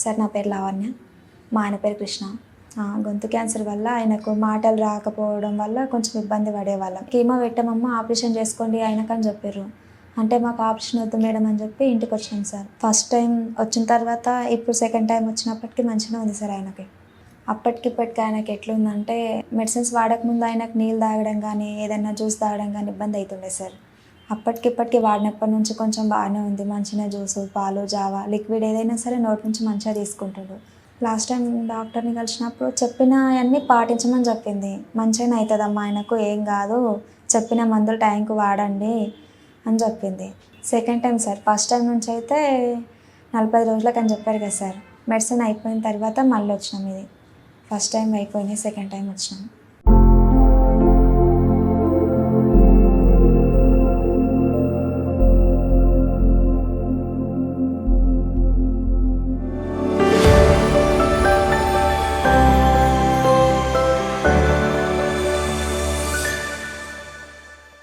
Sir నా పేరు లావణ్య. మా ఆయన పేరు కృష్ణ. గొంతు క్యాన్సర్ వల్ల ఆయనకు మాటలు రాకపోవడం వల్ల కొంచెం ఇబ్బంది పడేవాళ్ళం. కీమో పెట్టమమ్మ ఆపరేషన్ చేసుకోండి ఆయనకని చెప్పారు అంటే మాకు ఆపరేషన్ వద్దు మేడం అని చెప్పి ఇంటికి వచ్చాం సార్. ఫస్ట్ టైం వచ్చిన తర్వాత ఇప్పుడు సెకండ్ టైం వచ్చినప్పటికీ మంచిగా ఉంది సార్ ఆయనకి. అప్పటికి ఇప్పటికి ఆయనకి ఎట్లుందంటే మెడిసిన్స్ వాడకముందు ఆయనకు నీళ్ళు తాగడం కానీ ఏదైనా జ్యూస్ తాగడం కానీ ఇబ్బంది అవుతుండే సార్. అప్పటికిప్పటికి వాడినప్పటి నుంచి కొంచెం బాగానే ఉంది. మంచిగా జ్యూస్ పాలు జావా లిక్విడ్ ఏదైనా సరే నోటి నుంచి మంచిగా తీసుకుంటాడు. లాస్ట్ టైం డాక్టర్ని కలిసినప్పుడు చెప్పిన అన్నీ పాటించమని చెప్పింది. మంచిగానే అవుతుందమ్మా ఆయనకు ఏం కాదు చెప్పిన మందులు టైంకు వాడండి అని చెప్పింది. Second time sir first time నుంచి అయితే నలభై రోజులకు అని చెప్పారు కదా సార్ మెడిసిన్ అయిపోయిన తర్వాత మళ్ళీ వచ్చినాం ఇది. ఫస్ట్ టైం అయిపోయినాయి సెకండ్ టైం వచ్చినాం.